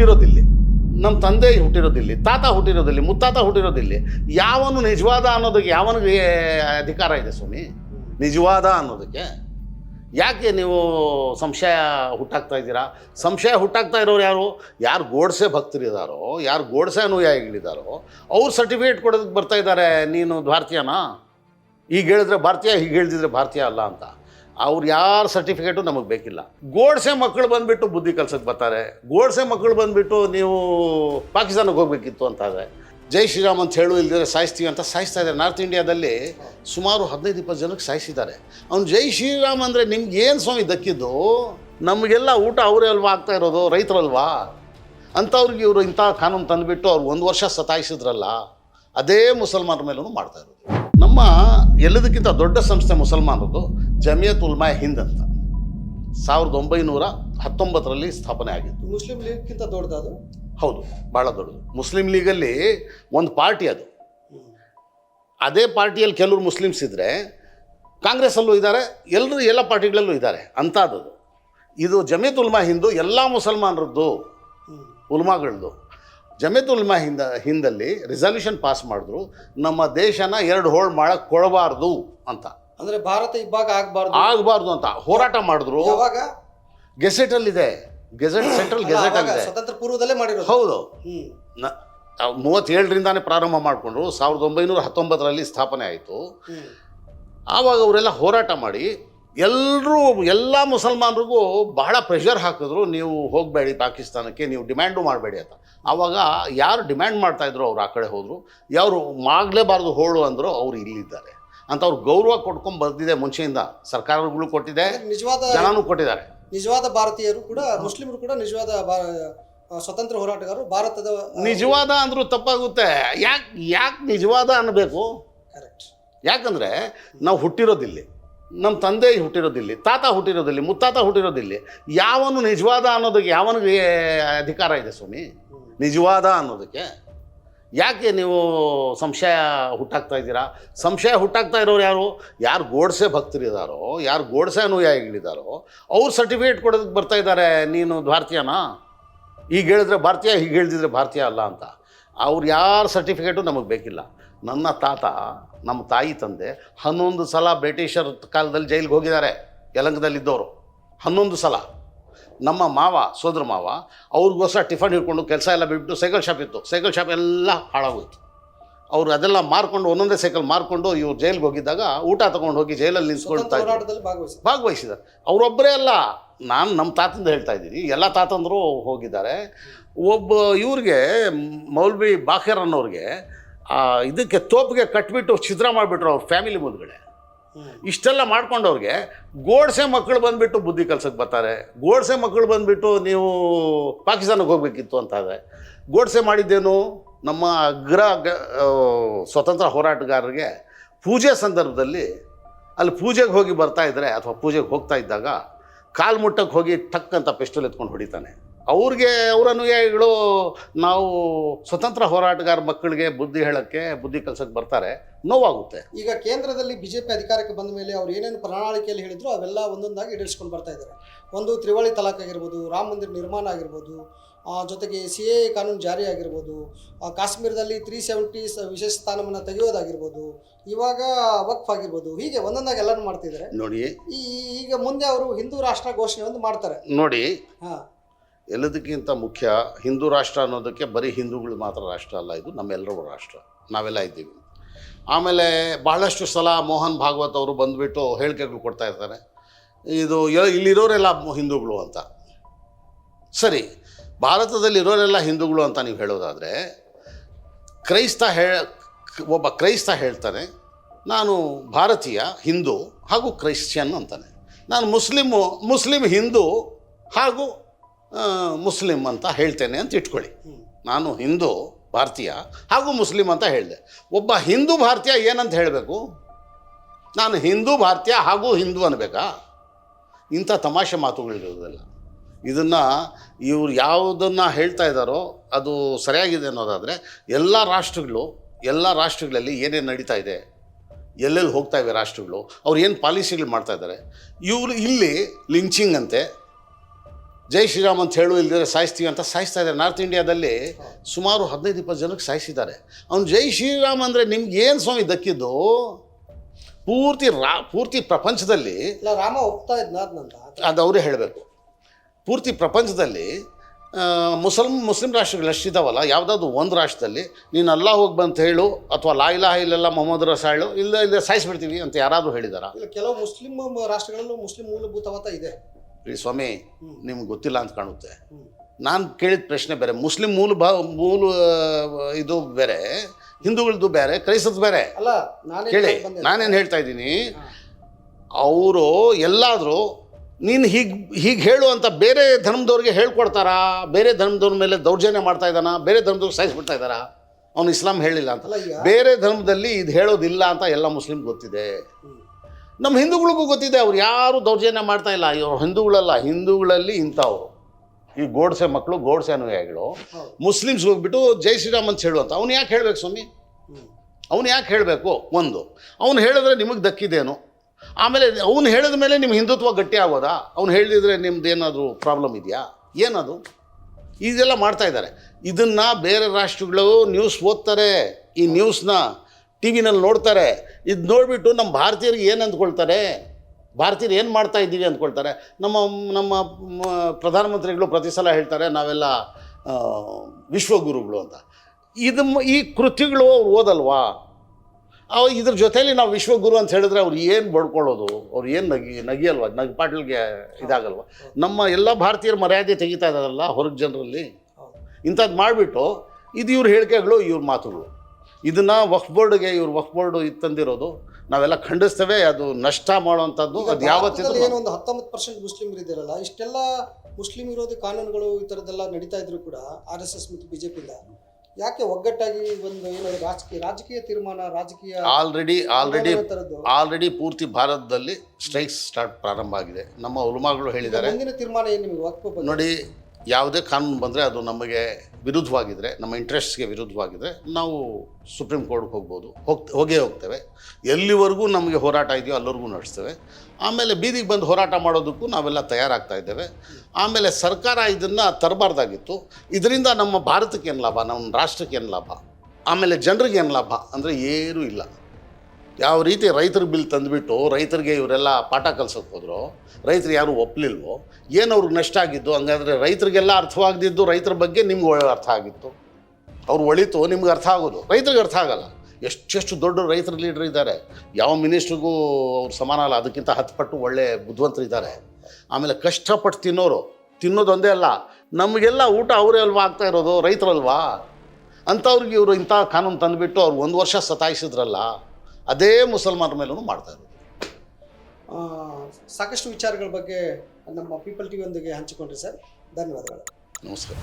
ಹುಟ್ಟಿರೋದಿಲ್ಲಿ ನಮ್ಮ ತಂದೆ ಹುಟ್ಟಿರೋದಿಲ್ಲಿ, ತಾತ ಹುಟ್ಟಿರೋದಿಲ್ಲಿ, ಮುತ್ತಾತ ಹುಟ್ಟಿರೋದಿಲ್ಲಿ, ಯಾವನು ನಿಜವಾದ ಅನ್ನೋದಕ್ಕೆ ಯಾವನಿಗೆ ಅಧಿಕಾರ ಇದೆ ಸ್ವಾಮಿ. ನಿಜವಾದ ಅನ್ನೋದಕ್ಕೆ. ಯಾಕೆ ನೀವು ಸಂಶಯ ಹುಟ್ಟಾಕ್ತಾ ಇದ್ದೀರಾ? ಸಂಶಯ ಹುಟ್ಟಾಕ್ತಾ ಇರೋರು ಯಾರು? ಯಾರು ಗೋಡ್ಸೆ ಭಕ್ತರಿದ್ದಾರೋ ಯಾರು ಗೋಡ್ಸೆ ಅನುಯಾಯಿಗಳಿದ್ದಾರೋ ಅವ್ರು ಸರ್ಟಿಫಿಕೇಟ್ ಕೊಡೋದಕ್ಕೆ ಬರ್ತಾ ಇದ್ದಾರೆ, ನೀನು ಭಾರತೀಯನಾ? ಈಗ ಹೇಳಿದ್ರೆ ಭಾರತೀಯ, ಹೀಗೆ ಹೇಳಿದ್ರೆ ಭಾರತೀಯ ಅಲ್ಲ ಅಂತ. ಅವ್ರು ಯಾರ ಸರ್ಟಿಫಿಕೇಟು ನಮಗೆ ಬೇಕಿಲ್ಲ. ಗೋಡ್ಸೆ ಮಕ್ಕಳು ಬಂದುಬಿಟ್ಟು ಬುದ್ಧಿ ಕಲ್ಸಕ್ಕೆ ಬರ್ತಾರೆ. ಗೋಡ್ಸೆ ಮಕ್ಕಳು ಬಂದುಬಿಟ್ಟು ನೀವು ಪಾಕಿಸ್ತಾನಕ್ಕೆ ಹೋಗಬೇಕಿತ್ತು ಅಂತಾರೆ ಜೈ ಶ್ರೀರಾಮ್ ಅಂತ ಹೇಳು, ಇಲ್ದಿದ್ರೆ ಸಾಯಿಸ್ತೀವಿ ಅಂತ ಸಾಯಿಸ್ತಾ ಇದ್ದಾರೆ. ನಾರ್ತ್ ಇಂಡಿಯಾದಲ್ಲಿ ಸುಮಾರು ಹದಿನೈದು, ಇಪ್ಪತ್ತು ಜನಕ್ಕೆ ಸಾಯಿಸಿದ್ದಾರೆ. ಅವ್ನು ಜೈ ಶ್ರೀರಾಮ್ ಅಂದರೆ ನಿಮ್ಗೆ ಏನು ಸ್ವಾಮಿ ದಕ್ಕಿದ್ದು? ನಮಗೆಲ್ಲ ಊಟ ಅವರೇ ಅಲ್ವಾ ಆಗ್ತಾ ಇರೋದು? ರೈತರಲ್ವಾ? ಅಂಥವ್ರಿಗೆ ಇವರು ಇಂಥ ಕಾನೂನು ತಂದುಬಿಟ್ಟು ಅವ್ರು ಒಂದು ವರ್ಷ ಸತಾಯಿಸಿದ್ರಲ್ಲ, ಅದೇ ಮುಸಲ್ಮಾನರ ಮೇಲೂ ಮಾಡ್ತಾ ಇರೋದು. ನಮ್ಮ ಎಲ್ಲದಕ್ಕಿಂತ ದೊಡ್ಡ ಸಂಸ್ಥೆ ಮುಸಲ್ಮಾನರದು ಜಮಿಯತ್ ಉಲ್ಮಾ ಹಿಂದ್ ಅಂತ ಸಾವಿರದ ಒಂಬೈನೂರ ಹತ್ತೊಂಬತ್ತರಲ್ಲಿ ಸ್ಥಾಪನೆ ಆಗಿತ್ತು. ಮುಸ್ಲಿಂ ಲೀಗ್ಗಿಂತ ದೊಡ್ಡದು ಹೌದು ಭಾಳ ದೊಡ್ಡದು. ಮುಸ್ಲಿಂ ಲೀಗಲ್ಲಿ ಒಂದು ಪಾರ್ಟಿ ಅದು. ಅದೇ ಪಾರ್ಟಿಯಲ್ಲಿ ಕೆಲವರು ಮುಸ್ಲಿಮ್ಸ್ ಇದ್ದರೆ ಕಾಂಗ್ರೆಸ್ಸಲ್ಲೂ ಇದ್ದಾರೆ ಎಲ್ಲರೂ ಎಲ್ಲ ಪಾರ್ಟಿಗಳಲ್ಲೂ ಇದ್ದಾರೆ ಅಂಥದ್ದು ಇದು ಜಮಿಯತ್ ಉಲ್ಮಾ ಹಿಂದು ಎಲ್ಲ ಮುಸಲ್ಮಾನರದ್ದು ಉಲ್ಮಾಗಳದ್ದು. ಜಮಿಯತ್ ಉಲ್ಮಾ ಹಿಂದ ಹಿಂದಲ್ಲಿ ರಿಸಲ್ಯೂಷನ್ ಪಾಸ್ ಮಾಡಿದ್ರು ನಮ್ಮ ದೇಶನ ಎರಡು ಹೋಳು ಮಾಡಕ್ಕೆ ಕೊಡಬಾರ್ದು ಅಂತ. ಅಂದ್ರೆ ಭಾರತ ಇಬ್ಬಾಗ ಆಗಬಾರ್ದು. ಆಗಬಾರ್ದು ಅಂತ ಹೋರಾಟ ಮಾಡಿದ್ರು. ಯಾವಾಗ? ಇದೆ ಗೆಜೆಟ್ ಸೆಂಟ್ರಲ್ ಗೆಜೆಟ್ ಅಲ್ಲಿ ಗೆಜೆಟಲ್ಲಿದೆ ಸ್ವತಂತ್ರ ಪೂರ್ವದಲ್ಲೇ ಮಾಡಿರೋದು. ಹೌದು. ಮೂವತ್ತೇಳರಿಂದಾನೇ ಪ್ರಾರಂಭ ಮಾಡಿಕೊಂಡ್ರು. ಸಾವಿರದ ಒಂಬೈನೂರ ಹತ್ತೊಂಬತ್ತರಲ್ಲಿ ಸ್ಥಾಪನೆ ಆಯಿತು. ಆವಾಗ ಅವರೆಲ್ಲ ಹೋರಾಟ ಮಾಡಿ ಎಲ್ಲರೂ ಎಲ್ಲ ಮುಸಲ್ಮಾನರಿಗೂ ಬಹಳ ಪ್ರೆಷರ್ ಹಾಕಿದ್ರು. ನೀವು ಹೋಗಬೇಡಿ ಪಾಕಿಸ್ತಾನಕ್ಕೆ ನೀವು ಡಿಮ್ಯಾಂಡು ಮಾಡಬೇಡಿ ಅಂತ. ಆವಾಗ ಯಾರು ಡಿಮ್ಯಾಂಡ್ ಮಾಡ್ತಾಯಿದ್ರು ಅವ್ರು ಆ ಕಡೆ ಹೋದರು. ಯಾರು ಮಾಡಲೇಬಾರ್ದು ಹೋಳು ಅಂದರು ಅವ್ರು ಇಲ್ಲಿದ್ದಾರೆ. ಅಂತ ಅವ್ರು ಗೌರವ ಕೊಟ್ಕೊಂಡು ಬರ್ದಿದೆ ಮುಂಚೆಯಿಂದ. ಸರ್ಕಾರಗಳು ಕೊಟ್ಟಿದೆ ನಿಜವಾದ ಜನನೂ ಕೊಟ್ಟಿದ್ದಾರೆ. ನಿಜವಾದ ಭಾರತೀಯರು ಕೂಡ ಮುಸ್ಲಿಮರು ಕೂಡ ನಿಜವಾದ ಸ್ವತಂತ್ರ ಹೋರಾಟಗಾರರು ಭಾರತದ ನಿಜವಾದ ಅಂದ್ರೂ ತಪ್ಪಾಗುತ್ತೆ. ಯಾಕೆ ಯಾಕೆ ನಿಜವಾದ ಅನ್ನಬೇಕು ಕರೆಕ್ಟ್ ಯಾಕಂದರೆ ನಾವು ಹುಟ್ಟಿರೋದಿಲ್ಲಿ ನಮ್ಮ ತಂದೆ ಹುಟ್ಟಿರೋದಿಲ್ಲಿ ತಾತ ಹುಟ್ಟಿರೋದಿಲ್ಲಿ ಮುತ್ತಾತ ಹುಟ್ಟಿರೋದಿಲ್ಲಿ ಯಾವನು ನಿಜವಾದ ಅನ್ನೋದಕ್ಕೆ ಯಾವನಿಗೆ ಅಧಿಕಾರ ಇದೆ ಸ್ವಾಮಿ? ನಿಜವಾದ ಅನ್ನೋದಕ್ಕೆ. ಯಾಕೆ ನೀವು ಸಂಶಯ ಹುಟ್ಟಾಕ್ತಾ ಇದ್ದೀರಾ? ಸಂಶಯ ಹುಟ್ಟಾಕ್ತಾ ಇರೋರು ಯಾರು? ಯಾರು ಗೋಡ್ಸೆ ಭಕ್ತರಿದ್ದಾರೋ ಯಾರು ಗೋಡ್ಸೆ ಅನುಯಾಯಿಗಳಿದ್ದಾರೋ ಅವ್ರು ಸರ್ಟಿಫಿಕೇಟ್ ಕೊಡೋದಕ್ಕೆ ಬರ್ತಾ ಇದ್ದಾರೆ. ನೀನು ಭಾರತೀಯನಾ? ಈಗ ಹೇಳಿದ್ರೆ ಭಾರತೀಯ, ಹೀಗೆ ಹೇಳಿದ್ರೆ ಭಾರತೀಯ ಅಲ್ಲ ಅಂತ. ಅವ್ರು ಯಾರ ಸರ್ಟಿಫಿಕೇಟು ನಮಗೆ ಬೇಕಿಲ್ಲ. ನನ್ನ ತಾತ, ನಮ್ಮ ತಾಯಿ ತಂದೆ ಹನ್ನೊಂದು ಸಲ ಬ್ರಿಟಿಷರ ಕಾಲದಲ್ಲಿ ಜೈಲಿಗೆ ಹೋಗಿದ್ದಾರೆ. ಯಲಂಕದಲ್ಲಿದ್ದವರು. ಹನ್ನೊಂದು ಸಲ. ನಮ್ಮ ಮಾವ ಸೋದರ ಮಾವ ಅವ್ರಿಗೋಸ್ಕರ ಟಿಫನ್ ಹಿಡ್ಕೊಂಡು ಕೆಲಸ ಎಲ್ಲ ಬಿಟ್ಟು ಸೈಕಲ್ ಶಾಪ್ ಇತ್ತು. ಸೈಕಲ್ ಶಾಪ್ ಎಲ್ಲ ಹಾಳಾಗೋಯ್ತು. ಅವರು ಅದೆಲ್ಲ ಮಾರ್ಕೊಂಡು ಒಂದೊಂದೇ ಸೈಕಲ್ ಮಾರ್ಕೊಂಡು ಇವ್ರು ಜೈಲಿಗೆ ಹೋಗಿದ್ದಾಗ ಊಟ ತಗೊಂಡು ಹೋಗಿ ಜೈಲಲ್ಲಿ ನಿಲ್ಸ್ಕೊಳ್ತಾ ಭಾಗವಹಿಸಿದ್ದಾರೆ. ಅವರೊಬ್ಬರೇ ಅಲ್ಲ ನಾನು ನಮ್ಮ ತಾತಂದ ಹೇಳ್ತಾ ಇದ್ದೀನಿ. ಎಲ್ಲ ತಾತಂದರು ಹೋಗಿದ್ದಾರೆ. ಒಬ್ಬ ಇವ್ರಿಗೆ ಮೌಲ್ವಿ ಬಾಖೇರ್ ಅನ್ನೋರಿಗೆ ಇದಕ್ಕೆ ತೋಪಿಗೆ ಕಟ್ಬಿಟ್ಟು ಛಿದ್ರ ಮಾಡಿಬಿಟ್ರು ಅವ್ರ ಫ್ಯಾಮಿಲಿ ಮುಂದ್ಗಡೆ. ಇಷ್ಟೆಲ್ಲ ಮಾಡ್ಕೊಂಡವ್ರಿಗೆ ಗೋಡ್ಸೆ ಮಕ್ಕಳು ಬಂದುಬಿಟ್ಟು ಬುದ್ಧಿ ಕಲ್ಸಕ್ಕೆ ಬರ್ತಾರೆ. ಗೋಡ್ಸೆ ಮಕ್ಕಳು ಬಂದುಬಿಟ್ಟು ನೀವು ಪಾಕಿಸ್ತಾನಕ್ಕೆ ಹೋಗಬೇಕಿತ್ತು ಅಂತಾರೆ ಗೋಡ್ಸೆ ಮಾಡಿದ್ದೇನು? ನಮ್ಮ ಅಗ್ರ ಸ್ವತಂತ್ರ ಹೋರಾಟಗಾರರಿಗೆ ಪೂಜೆ ಸಂದರ್ಭದಲ್ಲಿ ಅಲ್ಲಿ ಪೂಜೆಗೆ ಹೋಗಿ ಬರ್ತಾ ಇದ್ದರೆ ಅಥವಾ ಪೂಜೆಗೆ ಹೋಗ್ತಾ ಇದ್ದಾಗ ಕಾಲು ಮುಟ್ಟಕ್ಕೆ ಹೋಗಿ ಟಕ್ ಅಂತ ಪೆಸ್ಟಲ್ ಎತ್ಕೊಂಡು ಹೊಡಿತಾನೆ. ಅವ್ರಿಗೆ ಅವ್ರ ಅನುಯಾಯಿಗಳು ನಾವು ಸ್ವತಂತ್ರ ಹೋರಾಟಗಾರ ಮಕ್ಕಳಿಗೆ ಬುದ್ಧಿ ಹೇಳೋಕ್ಕೆ ಬುದ್ಧಿ ಕಲ್ಸಕ್ಕೆ ಬರ್ತಾರೆ ನೋವಾಗುತ್ತೆ. ಈಗ ಕೇಂದ್ರದಲ್ಲಿ ಬಿಜೆಪಿ ಅಧಿಕಾರಕ್ಕೆ ಬಂದ ಮೇಲೆ ಅವ್ರು ಏನೇನು ಪ್ರಣಾಳಿಕೆಯಲ್ಲಿ ಹೇಳಿದ್ರು ಅವೆಲ್ಲ ಒಂದೊಂದಾಗಿ ಈಡೇರಿಸ್ಕೊಂಡು ಬರ್ತಾ ಇದ್ದಾರೆ. ಒಂದು ತ್ರಿವಳಿ ತಲಾಕ್ ಆಗಿರ್ಬೋದು ರಾಮ ಮಂದಿರ ನಿರ್ಮಾಣ ಆಗಿರ್ಬೋದು ಆ, ಜೊತೆಗೆ ಸಿ ಎ ಕಾನೂನು ಜಾರಿ ಆಗಿರ್ಬೋದು ಕಾಶ್ಮೀರದಲ್ಲಿ ತ್ರೀ ಸೆವೆಂಟಿ ವಿಶೇಷ ಸ್ಥಾನವನ್ನು ತೆಗೆಯೋದಾಗಿರ್ಬೋದು ಇವಾಗ ವಕ್ಫ್ ಆಗಿರ್ಬೋದು ಹೀಗೆ ಒಂದೊಂದಾಗಿ ಎಲ್ಲರೂ ಮಾಡ್ತಿದ್ದಾರೆ. ನೋಡಿ. ಈ ಈಗ ಮುಂದೆ ಅವರು ಹಿಂದೂ ರಾಷ್ಟ್ರ ಘೋಷಣೆ ಒಂದು ಮಾಡ್ತಾರೆ. ನೋಡಿ. ಹಾಂ. ಎಲ್ಲದಕ್ಕಿಂತ ಮುಖ್ಯ ಹಿಂದೂ ರಾಷ್ಟ್ರ ಅನ್ನೋದಕ್ಕೆ ಬರೀ ಹಿಂದೂಗಳು ಮಾತ್ರ ರಾಷ್ಟ್ರ ಅಲ್ಲ, ಇದು ನಮ್ಮೆಲ್ಲರೂ ರಾಷ್ಟ್ರ. ನಾವೆಲ್ಲ ಇದ್ದೀವಿ. ಆಮೇಲೆ ಬಹಳಷ್ಟು ಸಲ ಮೋಹನ್ ಭಾಗವತ್ ಅವರು ಬಂದುಬಿಟ್ಟು ಹೇಳಿಕೆಗಳು ಕೊಡ್ತಾ ಇರ್ತಾರೆ. ಇದು ಇಲ್ಲಿರೋರೆಲ್ಲ ಹಿಂದೂಗಳು ಅಂತ. ಸರಿ, ಭಾರತದಲ್ಲಿರೋರೆಲ್ಲ ಹಿಂದೂಗಳು ಅಂತ ನೀವು ಹೇಳೋದಾದರೆ, ಕ್ರೈಸ್ತ ಹೇ, ಒಬ್ಬ ಕ್ರೈಸ್ತ ಹೇಳ್ತಾನೆ, ನಾನು ಭಾರತೀಯ, ಹಿಂದೂ ಹಾಗೂ ಕ್ರೈಶ್ಚಿಯನ್ ಅಂತಾನೆ. ನಾನು ಮುಸ್ಲಿಮು, ಮುಸ್ಲಿಂ, ಹಿಂದೂ ಹಾಗೂ ಮುಸ್ಲಿಂ ಅಂತ ಹೇಳ್ತೇನೆ ಅಂತ ಇಟ್ಕೊಳ್ಳಿ. ನಾನು ಹಿಂದೂ, ಭಾರತೀಯ ಹಾಗೂ ಮುಸ್ಲಿಂ ಅಂತ ಹೇಳಿದೆ. ಒಬ್ಬ ಹಿಂದೂ, ಭಾರತೀಯ ಏನಂತ ಹೇಳಬೇಕು? ನಾನು ಹಿಂದೂ, ಭಾರತೀಯ ಹಾಗೂ ಹಿಂದೂ ಅನ್ಬೇಕಾ? ಇಂಥ ತಮಾಷೆ ಮಾತುಗಳಿರೋದಿಲ್ಲ ಇದನ್ನು ಇವ್ರು ಯಾವುದನ್ನು ಹೇಳ್ತಾ ಇದ್ದಾರೋ ಅದು ಸರಿಯಾಗಿದೆ ಅನ್ನೋದಾದರೆ ಎಲ್ಲ ರಾಷ್ಟ್ರಗಳು, ಎಲ್ಲ ರಾಷ್ಟ್ರಗಳಲ್ಲಿ ಏನೇನು ನಡೀತಾ ಇದೆ, ಎಲ್ಲೆಲ್ಲಿ ಹೋಗ್ತಾ ಇವೆ ರಾಷ್ಟ್ರಗಳು, ಅವ್ರು ಏನು ಪಾಲಿಸಿಗಳು ಮಾಡ್ತಾಯಿದ್ದಾರೆ ಇವರು ಇಲ್ಲಿ ಲಿಂಚಿಂಗ್ ಅಂತೆ ಜೈ ಶ್ರೀರಾಮ್ ಅಂತ ಹೇಳು ಇಲ್ದಿದ್ರೆ ಸಾಯಿಸ್ತೀವಿ ಅಂತ ಸಾಯಿಸ್ತಾ ಇದ್ದಾರೆ. ನಾರ್ತ್ ಇಂಡಿಯಾದಲ್ಲಿ ಸುಮಾರು ಹದಿನೈದು ಇಪ್ಪತ್ತು ಜನಕ್ಕೆ ಸಾಯಿಸಿದ್ದಾರೆ. ಅವ್ನು ಜೈ ಶ್ರೀರಾಮ್ ಅಂದರೆ ನಿಮ್ಗೆ ಏನು ಸ್ವಾಮಿ ದಕ್ಕಿದ್ದು? ಪೂರ್ತಿ ರಾ ಪೂರ್ತಿ ಪ್ರಪಂಚದಲ್ಲಿ ರಾಮ ಒಪ್ತಾ ಅದು ಅವರೇ ಹೇಳಬೇಕು. ಪೂರ್ತಿ ಪ್ರಪಂಚದಲ್ಲಿ ಮುಸಲ್ಮ್ ಮುಸ್ಲಿಂ ರಾಷ್ಟ್ರಗಳು ಅಷ್ಟಿದ್ದಾವಲ್ಲ ಯಾವುದಾದ್ರು ಒಂದು ರಾಷ್ಟ್ರದಲ್ಲಿ ನೀನು ಅಲ್ಲಾ ಹೋಗಿ ಬಂತ ಹೇಳು ಅಥವಾ ಲಾ ಇಲಾ ಇಲ್ಲೆಲ್ಲ ಮೊಹಮ್ಮದ್ ರಸ ಹೇಳು ಇಲ್ಲ ಇಲ್ಲ ಸಾಯಿಸ್ಬಿಡ್ತೀವಿ ಅಂತ ಯಾರಾದರೂ ಹೇಳಿದಾರ? ಇಲ್ಲ ಕೆಲವು ಮುಸ್ಲಿಂ ರಾಷ್ಟ್ರಗಳಲ್ಲೂ ಮುಸ್ಲಿಂ ಮೂಲಭೂತವಾದ ಇದೆ. ಈ ಸ್ವಾಮಿ. ನಿಮ್ಗೆ ಗೊತ್ತಿಲ್ಲ ಅಂತ ಕಾಣುತ್ತೆ. ನಾನು ಕೇಳಿದ ಪ್ರಶ್ನೆ ಬೇರೆ. ಮುಸ್ಲಿಂ ಮೂಲ ಭಾ ಮೂಲ ಇದು ಬೇರೆ ಹಿಂದೂಗಳದ್ದು ಬೇರೆ ಕ್ರೈಸ್ತದ್ದು ಬೇರೆ. ಅಲ್ಲ ನಾನು ಕೇಳಿ. ನಾನೇನು ಹೇಳ್ತಾ ಇದ್ದೀನಿ. ಅವರು ಎಲ್ಲಾದರೂ ನೀನು ಹೀಗೆ ಹೀಗೆ ಹೇಳು ಅಂತ ಬೇರೆ ಧರ್ಮದವ್ರಿಗೆ ಹೇಳ್ಕೊಡ್ತಾರಾ? ಬೇರೆ ಧರ್ಮದವ್ರ ಮೇಲೆ ದೌರ್ಜನ್ಯ ಮಾಡ್ತಾ ಇದ್ದಾನ? ಬೇರೆ ಧರ್ಮದವ್ರಿಗೆ ಸಾಯಿಸ್ಬಿಡ್ತಾ ಇದ್ದಾರಾ? ಅವನು ಇಸ್ಲಾಂ ಹೇಳಿಲ್ಲ ಅಂತ. ಬೇರೆ ಧರ್ಮದಲ್ಲಿ ಇದು ಹೇಳೋದಿಲ್ಲ ಅಂತ ಎಲ್ಲ ಮುಸ್ಲಿಂ ಗೊತ್ತಿದೆ. ನಮ್ಮ ಹಿಂದೂಗಳಿಗೂ ಗೊತ್ತಿದೆ ಅವ್ರು ಯಾರು ದೌರ್ಜನ್ಯ ಮಾಡ್ತಾ ಇಲ್ಲ. ಇವ್ರು ಹಿಂದೂಗಳಲ್ಲ ಹಿಂದೂಗಳಲ್ಲಿ ಇಂಥವ್ರು. ಈ ಗೋಡ್ಸೆ ಮಕ್ಕಳು ಗೋಡ್ಸೆ ಅನುಯಾಯಿಗಳು. ಮುಸ್ಲಿಮ್ಸ್ ಹೋಗ್ಬಿಟ್ಟು ಜೈ ಶ್ರೀರಾಮ್ ಅಂತ ಹೇಳು ಅಂತ ಅವ್ನು ಯಾಕೆ ಹೇಳಬೇಕು ಸ್ವಾಮಿ? ಅವ್ನು ಅವನು ಯಾಕೆ ಹೇಳಬೇಕು? ಒಂದು ಅವನು ಹೇಳಿದ್ರೆ ನಿಮಗೆ ದಕ್ಕಿದೇನು? ಆಮೇಲೆ ಅವನು ಹೇಳಿದ ಮೇಲೆ ನಿಮ್ಮ ಹಿಂದುತ್ವ ಗಟ್ಟಿ ಆಗೋದಾ? ಅವ್ನು ಹೇಳಿದ್ರೆ ನಿಮ್ದು ಏನಾದರೂ ಪ್ರಾಬ್ಲಮ್ ಇದೆಯಾ? ಏನದು? ಇದೆಲ್ಲ ಮಾಡ್ತಾ ಇದ್ದಾರೆ. ಇದನ್ನು ಬೇರೆ ರಾಷ್ಟ್ರಗಳು ನ್ಯೂಸ್ ಓದ್ತಾರೆ. ಈ ನ್ಯೂಸ್ನ ಟಿ ವಿನಲ್ಲಿ ನೋಡ್ತಾರೆ. ಇದು ನೋಡಿಬಿಟ್ಟು ನಮ್ಮ ಭಾರತೀಯರಿಗೆ ಏನು ಅಂದ್ಕೊಳ್ತಾರೆ? ಭಾರತೀಯರು ಏನು ಮಾಡ್ತಾ ಇದ್ದೀವಿ ಅಂದ್ಕೊಳ್ತಾರೆ. ನಮ್ಮ ನಮ್ಮ ಪ್ರಧಾನಮಂತ್ರಿಗಳು ಪ್ರತಿ ಸಲ ಹೇಳ್ತಾರೆ ನಾವೆಲ್ಲ ವಿಶ್ವಗುರುಗಳು ಅಂತ. ಇದು ಈ ಕೃತಿಗಳು ಅವ್ರು ಓದಲ್ವಾ? ಅವ ಇದ್ರ ಜೊತೇಲಿ ನಾವು ವಿಶ್ವಗುರು ಅಂತ ಹೇಳಿದ್ರೆ ಅವ್ರು ಏನು ಬಡ್ಕೊಳ್ಳೋದು? ಅವ್ರು ಏನು ನಗಿ ನಗಿಯಲ್ವ? ನಗಿ ನಗ್ಪಾಟ್ಲಿಗೆ ಇದಾಗಲ್ವ? ನಮ್ಮ ಎಲ್ಲ ಭಾರತೀಯರ ಮರ್ಯಾದೆ ತೆಗಿತಾ ಇದ್ದಾರಲ್ಲ ಹೊರಗೆ ಜನರಲ್ಲಿ? ಇಂಥದ್ದು ಮಾಡಿಬಿಟ್ಟು ಇದು ಇವ್ರ ಹೇಳಿಕೆಗಳು ಇವ್ರ ಮಾತುಗಳು. ಇದನ್ನು ವಕ್ಫ್ ಬೋರ್ಡ್ಗೆ ಇವ್ರು ವಕ್ ಬೋರ್ಡ್ ಇತ್ತಂದಿರೋದು ನಾವೆಲ್ಲ ಖಂಡಿಸ್ತೇವೆ ಅದು ನಷ್ಟ ಮಾಡುವಂಥದ್ದು ಅದು ಯಾವತ್ತಿದ್ರು ಏನೋ ಒಂದು ಹತ್ತೊಂಬತ್ತು ಪರ್ಸೆಂಟ್ ಮುಸ್ಲಿಮರು ಇದ್ದಿರಲ್ಲ ಇಷ್ಟೆಲ್ಲ ಮುಸ್ಲಿಂ ವಿರೋಧಿ ಕಾನೂನುಗಳು ಈ ಥರದ್ದೆಲ್ಲ ನಡೀತಾ ಇದ್ರು ಕೂಡ ಆರ್ ಎಸ್ ಎಸ್ ಮತ್ತು ಬಿಜೆಪಿಯಿಂದ ಯಾಕೆ ಒಗ್ಗಟ್ಟಾಗಿ ಒಂದು ಏನಾದ್ರು ರಾಜಕೀಯ ರಾಜಕೀಯ ತೀರ್ಮಾನ ರಾಜಕೀಯ ಆಲ್ರೆಡಿ ಆಲ್ರೆಡಿ ಆಲ್ರೆಡಿ ಪೂರ್ತಿ ಭಾರತದಲ್ಲಿ ಸ್ಟ್ರೈಕ್ಸ್ ಸ್ಟಾರ್ಟ್ ಪ್ರಾರಂಭ ಆಗಿದೆ. ನಮ್ಮ ಉಲುಮಾಗಳು ಹೇಳಿದ್ದಾರೆ. ಮುಂದಿನ ತೀರ್ಮಾನ ಏನು ನಿಮಗೆ ನೋಡಿ ಯಾವುದೇ ಕಾನೂನು ಬಂದರೆ ಅದು ನಮಗೆ ವಿರುದ್ಧವಾಗಿದ್ದರೆ ನಮ್ಮ ಇಂಟ್ರೆಸ್ಟ್ಗೆ ವಿರುದ್ಧವಾಗಿದ್ದರೆ ನಾವು ಸುಪ್ರೀಂ ಕೋರ್ಟ್ಗೆ ಹೋಗ್ಬೋದು. ಹೋಗ್ ಹೋಗೇ ಹೋಗ್ತೇವೆ. ಎಲ್ಲಿವರೆಗೂ ನಮಗೆ ಹೋರಾಟ ಇದೆಯೋ ಅಲ್ಲಿವರೆಗೂ ನಡೆಸ್ತೇವೆ. ಆಮೇಲೆ ಬೀದಿಗೆ ಬಂದು ಹೋರಾಟ ಮಾಡೋದಕ್ಕೂ ನಾವೆಲ್ಲ ತಯಾರಾಗ್ತಾ ಇದ್ದೇವೆ. ಆಮೇಲೆ ಸರ್ಕಾರ ಇದನ್ನು ತರಬಾರ್ದಾಗಿತ್ತು. ಇದರಿಂದ ನಮ್ಮ ಭಾರತಕ್ಕೆ ಏನು ಲಾಭ? ನಮ್ಮ ರಾಷ್ಟ್ರಕ್ಕೆ ಏನು ಲಾಭ? ಆಮೇಲೆ ಜನರಿಗೆ ಏನು ಲಾಭ? ಅಂದರೆ ಏನೂ ಇಲ್ಲ. ಯಾವ ರೀತಿ ರೈತರ ಬಿಲ್ ತಂದುಬಿಟ್ಟು ರೈತರಿಗೆ ಇವರೆಲ್ಲ ಪಾಠ ಕಲ್ಸೋಕೆ ಹೋದ್ರು, ರೈತರು ಯಾರು ಒಪ್ಪಲಿಲ್ವೋ ಏನು ಅವ್ರಿಗೆ ನಷ್ಟ ಆಗಿದ್ದು? ಹಂಗಾದರೆ ರೈತರಿಗೆಲ್ಲ ಅರ್ಥವಾಗದಿದ್ದು ರೈತರ ಬಗ್ಗೆ ನಿಮ್ಗೆ ಒಳ್ಳೆ ಅರ್ಥ ಆಗಿತ್ತು. ಅವ್ರು ಒಳಿತು, ನಿಮ್ಗೆ ಅರ್ಥ ಆಗೋದು. ರೈತರಿಗೆ ಅರ್ಥ ಆಗಲ್ಲ. ಎಷ್ಟೆಷ್ಟು ದೊಡ್ಡ ರೈತರ ಲೀಡರ್ ಇದ್ದಾರೆ. ಯಾವ ಮಿನಿಸ್ಟ್ರಿಗೂ ಅವ್ರು ಸಮಾನ ಅಲ್ಲ. ಅದಕ್ಕಿಂತ ಹತ್ತು ಪಟ್ಟು ಒಳ್ಳೆ ಬುದ್ಧಿವಂತರಿದ್ದಾರೆ ಆಮೇಲೆ ಕಷ್ಟಪಟ್ಟು ತಿನ್ನೋರು. ತಿನ್ನೋದೊಂದೇ ಅಲ್ಲ. ನಮಗೆಲ್ಲ ಊಟ ಅವರೇ ಅಲ್ವಾ ಆಗ್ತಾ ಇರೋದು? ರೈತರಲ್ವಾ ಅಂಥವ್ರಿಗೆ ಇವರು ಇಂಥ ಕಾನೂನು ತಂದುಬಿಟ್ಟು ಅವ್ರು ಒಂದು ವರ್ಷ ಸತಾಯಿಸಿದ್ರಲ್ಲ ಅದೇ ಮುಸಲ್ಮಾನರ ಮೇಲೂ ಮಾಡ್ತಾ ಇರೋದು. ಸಾಕಷ್ಟು ವಿಚಾರಗಳ ಬಗ್ಗೆ ನಮ್ಮ ಪೀಪಲ್ ಟಿವಿಯೊಂದಿಗೆ ಹಂಚಿಕೊಂಡ್ರಿ ಸರ್. ಧನ್ಯವಾದಗಳು. ನಮಸ್ಕಾರ.